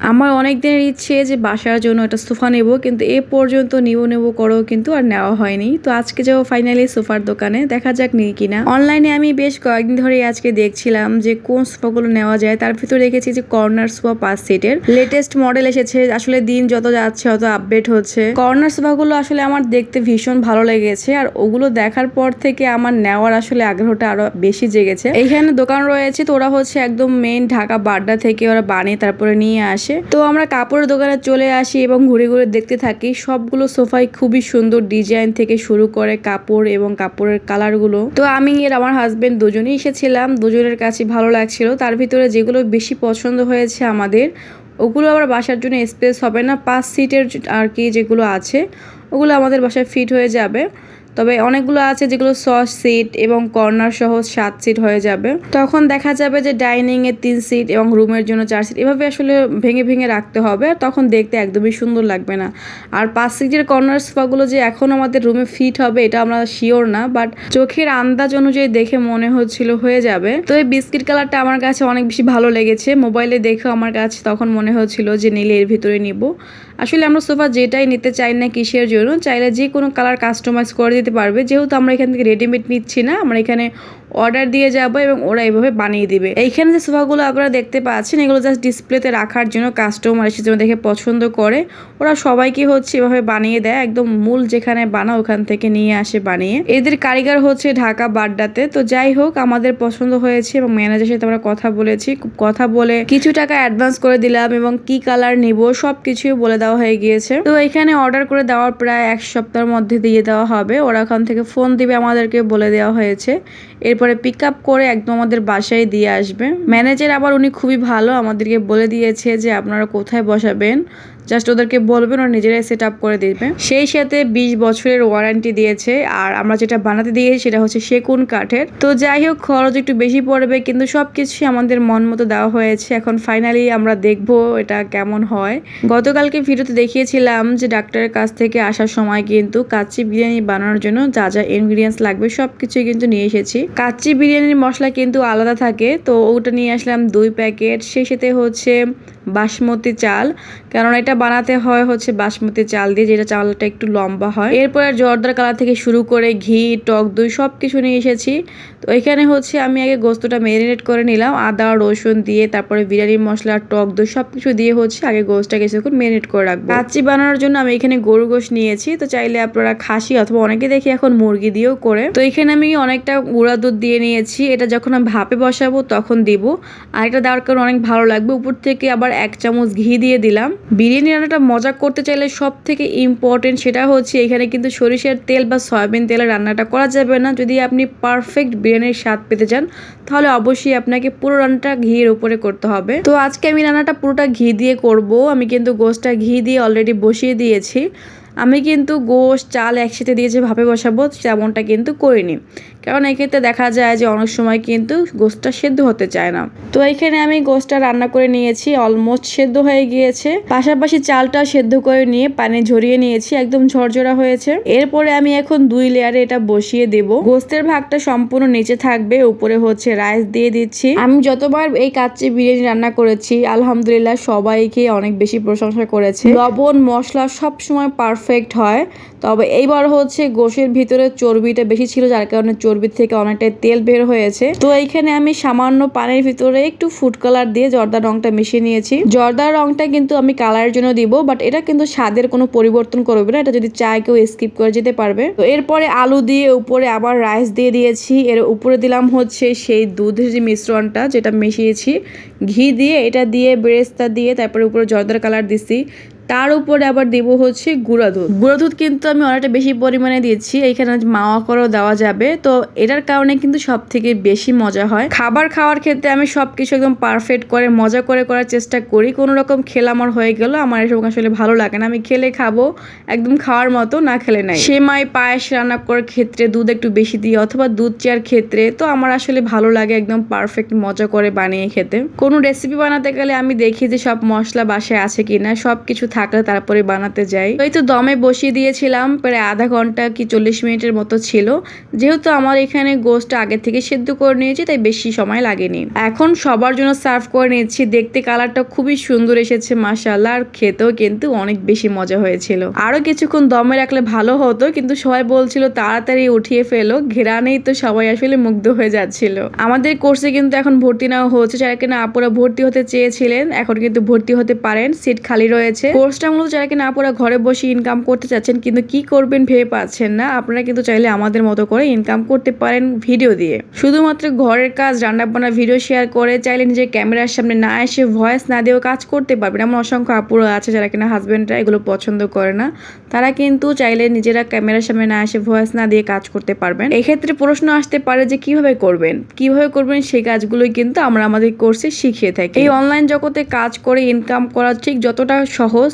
আমার অনেক দিনের ইচ্ছে যে বাসার জন্য একটা সোফা নেব, কিন্তু এ পর্যন্ত নিব নেব করেও কিন্তু আর নেওয়া হয়নি। তো আজকে যাব ফাইনালি সোফার দোকানে, দেখা যাক নিই কিনা। অনলাইনে আমি বেশ কয়েকদিন ধরে আজকে দেখছিলাম যে কোন সোফাগুলো নেওয়া যায়। তার ভিতরে দেখেছি যে কর্নার সোফা পাঁচ সিটের লেটেস্ট মডেল এসেছে, আসলে দিন যত যাচ্ছে তত আপডেট হচ্ছে। কর্নার সোফাগুলো আসলে আমার দেখতে ভীষণ ভালো লেগেছে, আর ওগুলো দেখার পর থেকে আমার নেওয়ার আসলে আগ্রহটা আরও বেশি জেগেছে। এইখানে দোকান রয়েছে, তো ওরা হচ্ছে একদম মেন ঢাকা বাড্ডা থেকে ওরা বানিয়ে তারপরে নিয়ে আসে। তো আমরা কাপড়ের দোকানে চলে আসি এবং ঘুরে ঘুরে দেখতে থাকি, সবগুলো সোফাই খুবই সুন্দর ডিজাইন থেকে শুরু করে কাপড় এবং কাপড়ের কালারগুলো। তো আমি এর আমার হাজবেন্ড দুজনেই এসেছিলাম, দুজনের কাছে ভালো লাগছিল। তার ভিতরে যেগুলো বেশি পছন্দ হয়েছে আমাদের, ওগুলো আবার বাসার জন্য স্পেস হবে না, পাঁচ সিটের আর কি যেগুলো আছে, ওগুলো আমাদের বাসায় ফিট হয়ে যাবে। তবে অনেকগুলো আছে যেগুলো সস সিট এবং কর্নার সহ সাত সিট হয়ে যাবে। তখন দেখা যাবে যে ডাইনিং এর তিন সিট এবং রুমের জন্য চার সিট। এভাবে আসলে ভেঙে ভেঙে রাখতে হবে, তখন দেখতে একদমই সুন্দর লাগবে না। আর পাঁচ সিটের কর্নার সোফাগুলো যে এখন আমাদের রুমে ফিট হবে, এটা আমরা শিওর না, বাট চোখের আন্দাজ অনুযায়ী দেখে মনে হচ্ছিল হয়ে যাবে। তো এই বিস্কিট কালারটা আমার কাছে অনেক বেশি ভালো লেগেছে। মোবাইলে দেখেও আমার কাছে তখন মনে হচ্ছিল যে নিলে এর ভিতরে নিব। আসলে আমরা সোফা যেটাই নিতে চাই না কিসের জন্য, চাইলে যে কোনো কালার কাস্টমাইজ করে দিতে পারবে। যেহেতু আমরা এখান থেকে রেডিমেড নিচ্ছি না আমরা এখানে অর্ডার দিয়ে যাব এবং ওরা এইভাবে বানিয়ে দিবে। এইখানে যে সোফাগুলো আপনারা দেখতে পাচ্ছেন, এগুলো জাস্ট ডিসপ্লেতে রাখার জন্য কাস্টমার এসে দেখে পছন্দ করে, ওরা সবাইকে হচ্ছে এভাবে বানিয়ে দেয়। একদম মূল যেখানে বানা, ওখান থেকে নিয়ে আসে বানিয়ে। এদের কারিগর হচ্ছে ঢাকা বাড্ডাতে। তো যাই হোক, আমাদের পছন্দ হয়েছে এবং ম্যানেজারের সাথে আমরা কথা বলেছি। কথা বলে কিছু টাকা অ্যাডভান্স করে দিলাম এবং কি কালার নিব সব কিছুই বলে দেওয়া হয়ে গিয়েছে। তো এখানে অর্ডার করে দেওয়ার প্রায় এক সপ্তাহের মধ্যে দিয়ে দেওয়া হবে। ওরা ওখান থেকে ফোন দিবে, আমাদেরকে বলে দেওয়া হয়েছে। এরপরে পিক আপ করে একদম আমাদের বাসায় দিয়ে আসবে। ম্যানেজার আবার উনি খুবই ভালো আমাদেরকে বলে দিয়েছে যে আপনারা কোথায় বসাবেন? জাস্ট ওদেরকে বলবেন, ওরা নিজেরাই সেট আপ করে দিবে। সেই সাথে বিশ বছরের ওয়ারেন্টি দিয়েছে, আর আমরা যেটা বানাতে দিয়েছি সেটা হচ্ছে সেগুন কাঠের। তো যাই হোক, খরচ একটু বেশি পড়বে, কিন্তু সব কিছুই আমাদের মন মতো দেওয়া হয়েছে। এখন ফাইনালি আমরা দেখব এটা কেমন হয়। গতকালকে ভিডিওতে দেখিয়েছিলাম যে ডাক্তারের কাছ থেকে আসার সময় কিন্তু কাচ্চি বিরিয়ানি বানানোর জন্য যা যা ইনগ্রিডিয়েন্টস লাগবে সব কিছুই কিন্তু নিয়ে এসেছি। কাচ্চি বিরিয়ানির মশলা কিন্তু আলাদা থাকে, তো ওটা নিয়ে আসলাম দুই প্যাকেট। সেই সাথে হচ্ছে বাসমতি চাল কারণ এটা বানাতে হয় হচ্ছে বাসমতি চাল দিয়ে, যেটা চালটা একটু লম্বা হয়। এরপর জর্দার কালার থেকে শুরু করে ঘি, টক দই সব কিছু নিয়ে এসেছি। তো এখানে হচ্ছে আমি আগে গোস্তটা ম্যারিনেট করে নিলাম, আদা, রসুন দিয়ে, তারপরে বিরিয়ানি, মশলা, টক দই সব কিছু দিয়ে হচ্ছে আগে গোস্তটা কিছুক্ষণ ম্যারিনেট করে রাখব। কাচ্চি বানানোর জন্য আমি এখানে গরু গোশ নিয়েছি। তো চাইলে আপনারা খাসি অথবা অনেকে দেখি এখন মুরগি দিয়েও করে। তো এখানে আমি অনেকটা গুঁড়া দুধ দিয়ে নিয়েছি। এটা যখন আমি ভাপে বসাবো তখন দিব। আর এটা দেওয়ার কারণে অনেক ভালো লাগবে। উপর থেকে আবার এক চামচ ঘি দিয়ে দিলাম। বিরিয়ানি রান্নাটা মজা করতে চাইলে সব থেকে ইম্পর্টেন্ট সেটা হচ্ছে এখানে কিন্তু সরিষার তেল বা সয়াবিন তেলে রান্নাটা করা যাবে না। যদি আপনি পারফেক্ট বিরিয়ানির স্বাদ পেতে চান, তাহলে অবশ্যই আপনাকে পুরো রান্নাটা ঘিয়ের উপরে করতে হবে। তো আজকে আমি রান্নাটা পুরোটা ঘি দিয়ে করব। আমি কিন্তু গোসটা ঘি দিয়ে অলরেডি বসিয়ে দিয়েছি। আমি কিন্তু গোশ, চাল একসাথে দিয়ে যে ভাপে বসাবো তেমনটা কিন্তু করিনি। কারণ এক্ষেত্রে দেখা যায় যে অনেক সময় কিন্তু গোশটা সেদ্ধ হতে চায় না। তো এখানে আমি গোশটা রান্না করে নিয়েছি, অলমোস্ট সেদ্ধ হয়ে গিয়েছে। পাশাপাশি চালটা সেদ্ধ করে নিয়ে পানি ঝরিয়ে নিয়েছি, একদম ঝরঝরা হয়েছে। এরপরে আমি এখন দুই লেয়ারে এটা বসিয়ে দেব। গোস্তের ভাগটা সম্পূর্ণ নিচে থাকবে, উপরে হচ্ছে রাইস দিয়ে দিচ্ছি। আমি যতবার এই কাচ্চি বিরিয়ানি রান্না করেছি, আলহামদুলিল্লাহ সবাইকে অনেক বেশি প্রশংসা করেছে। লবণ, মশলা সব সময় পারফেক্ট হয়। তবে এইবার হচ্ছে গোশের ভিতরে চর্বিটা বেশি ছিল, যার কারণে চর্বির থেকে অনেকটাই তেল বের হয়েছে। তো এইখানে আমি সামান্য পানির ভিতরে একটু ফুড কালার দিয়ে জর্দা রংটা মিশিয়ে নিয়েছি। জর্দার রংটা কিন্তু আমি কালারের জন্য দিব বাট এটা কিন্তু স্বাদের কোনো পরিবর্তন করবে না। এটা যদি চায় কেউ স্কিপ করে যেতে পারবে। তো এরপরে আলু দিয়ে উপরে আবার রাইস দিয়ে দিয়েছি। এর উপরে দিলাম হচ্ছে সেই দুধের যে মিশ্রণটা, যেটা মিশিয়েছি। ঘি দিয়ে এটা দিয়ে বেরেস্তা দিয়ে তারপরে উপরে জর্দার কালার দিছি। তার উপরে আবার দেবো হচ্ছে গুঁড়া দুধ। গুঁড়া দুধ কিন্তু আমি অনেকটা বেশি পরিমাণে দিচ্ছি এখানে মাওয়া করেও দেওয়া যাবে। তো এটার কারণে কিন্তু সব থেকে বেশি মজা হয়। খাবার খাওয়ার ক্ষেত্রে আমি সব কিছু একদম পারফেক্ট করে, মজা করে করার চেষ্টা করি। কোনো রকম খেলে আমার হয়ে গেল, আমার এসব আসলে ভালো লাগে না। আমি খেলে খাব, একদম খাওয়ার মতো, না খেলে নাই। সেমাই, পায়েস রান্না করার ক্ষেত্রে দুধ একটু বেশি দিই, অথবা দুধ চেয়ার ক্ষেত্রে। তো আমার আসলে ভালো লাগে একদম পারফেক্ট মজা করে বানিয়ে খেতে। কোনো রেসিপি বানাতে গেলে আমি দেখি যে সব মশলা বাসায় আছে কিনা সব কিছু থাকলে তারপরে বানাতে যাই। ওই তো দমে বসিয়ে দিয়েছিলাম, প্রায় আধা ঘণ্টা কি চল্লিশ মিনিটের মতো ছিল। যেহেতু আমার এখানে গোস্ট আগে থেকে সেদ্ধ করে নিয়েছি, তাই বেশি সময় লাগেনি। এখন সবার জন্য সার্ভ করে নিচ্ছি দেখতে কালারটা খুবই সুন্দর এসেছে মাসাল্লাহ আর খেতেও কিন্তু অনেক বেশি মজা হয়েছিল। আরও কিছুক্ষণ দমে রাখলে ভালো হতো, কিন্তু সবাই বলছিল, তাড়াতাড়ি উঠিয়ে ফেলো। ঘেরানেই তো সবাই আসলে মুগ্ধ হয়ে যাচ্ছিল। আমাদের কোর্সে কিন্তু এখন ভর্তি নেওয়া হচ্ছে। যারা কিনা আপুরা ভর্তি হতে চেয়েছিলেন, এখন কিন্তু ভর্তি হতে পারেন। সিট খালি রয়েছে। কোর্সটা মূলত যারা কিনা আপুরা ঘরে বসে ইনকাম করতে চাচ্ছেন কিন্তু কি করবেন ভেবে পাচ্ছেন না, আপনারা কিন্তু চাইলে আমাদের মতো করে ইনকাম করতে পারেন ভিডিও দিয়ে। শুধুমাত্র ঘরের কাজ রান্না বান্না ভিডিও শেয়ার করে চাইলে নিজের ক্যামেরার সামনে না এসে ভয়েস না দিয়েও কাজ করতে পারবেন। এমন অসংখ্য আপুরা আছে যারা কিনা হাজব্যান্ডরা এগুলো পছন্দ করে না। তারা কিন্তু চাইলে নিজেরা ক্যামেরার সামনে না এসে ভয়েস না দিয়ে কাজ করতে পারবেন। এক্ষেত্রে প্রশ্ন আসতে পারে যে কীভাবে করবেন? কীভাবে করবেন সেই কাজগুলোই কিন্তু আমরা আমাদের কোর্সে শিখিয়ে থাকি। এই অনলাইন জগতে কাজ করে ইনকাম করা ঠিক যতটা সহজ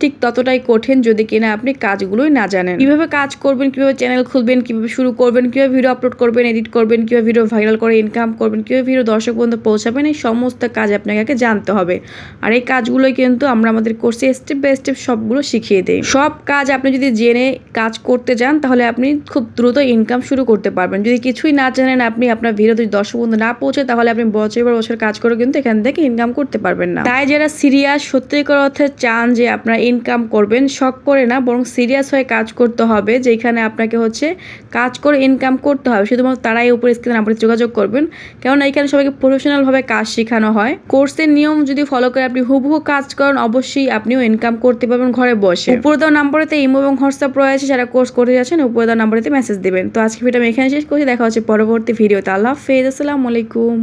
ঠিক ততটাই কঠিন যদি কিনা আপনি কাজগুলোই না জানেন। কীভাবে কাজ করবেন, কীভাবে চ্যানেল খুলবেন, কীভাবে শুরু করবেন, কীভাবে ভিডিও আপলোড করবেন এডিট করবেন, কীভাবে ভিডিও ভাইরাল করে ইনকাম করবেন, কীভাবে ভিডিও দর্শক পর্যন্ত পৌঁছাবেন, এই সমস্ত কাজ আপনাকে আগে জানতে হবে। আর এই কাজগুলোই কিন্তু আমরা আমাদের কোর্সে স্টেপ বাই স্টেপ সবগুলো শিখিয়ে দিই। সব কাজ আপনি যদি জেনে কাজ করতে যান, তাহলে আপনি খুব দ্রুত ইনকাম শুরু করতে পারবেন। যদি কিছুই না জানেন আপনি আপনার ভিডিও যদি দর্শক পর্যন্ত না পৌঁছে তাহলে আপনি বছর পর বছর কাজ করে কিন্তু এখান থেকে ইনকাম করতে পারবেন না। তাই যারা সিরিয়াস সত্যিকার অর্থে চান যে আপনারা ইনকাম করবেন শখ করে না বরং সিরিয়াস হয়ে কাজ করতে হবে যেখানে আপনাকে হচ্ছে কাজ করে ইনকাম করতে হবে। শুধুমাত্র তারাই উপরে স্ক্রিনে আপনার যোগাযোগ করবেন। কেননা এখানে সবাইকে প্রফেশনাল ভাবে কাজ শেখানো হয়। কোর্সের নিয়ম যদি ফলো করে আপনি হুবহু কাজ করেন অবশ্যই আপনিও ইনকাম করতে পারবেন ঘরে বসে। উপরে দেওয়া নাম্বারেতে ইমো এবং হোয়াটসঅ্যাপ রয়েছে যারা কোর্স করতে যাচ্ছেন উপরে দেওয়া নাম্বারেতে মেসেজ দেবেন। তো আজকে ভিডিও আমি এখানে শেষ করছি দেখা হচ্ছে পরবর্তী ভিডিওতে আল্লাহ হাফেজ আসসালামু আলাইকুম।